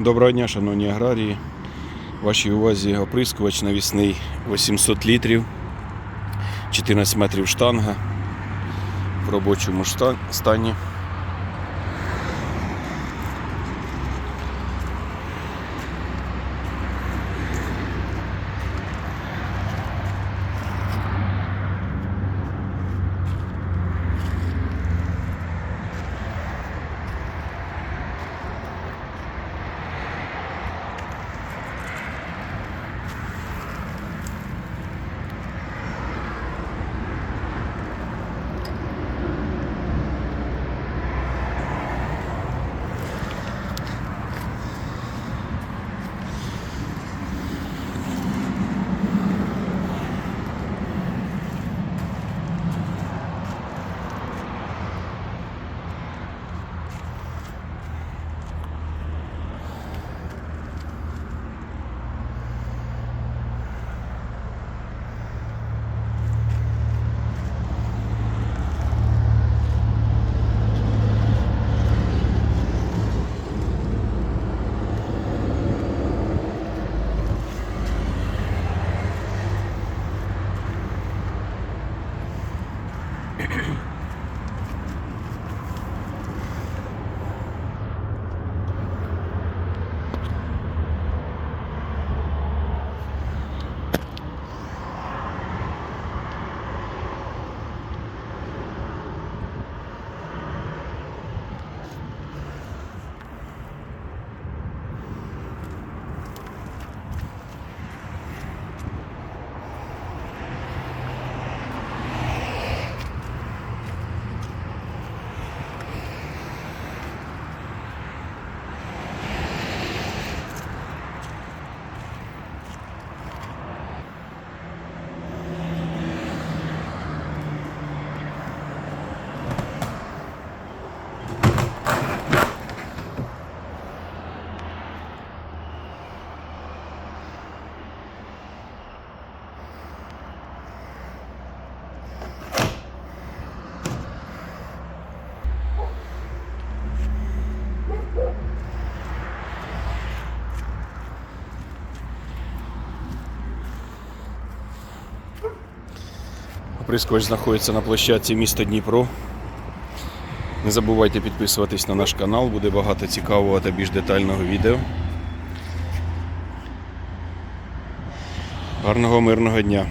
Доброго дня, шановні аграрії. Вашій увазі оприскувач навісний 800 літрів, 14 метрів штанга в робочому стані. Оприскувач знаходиться на площадці міста Дніпро. Не забувайте підписуватись на наш канал, буде багато цікавого та більш детального відео. Гарного мирного дня!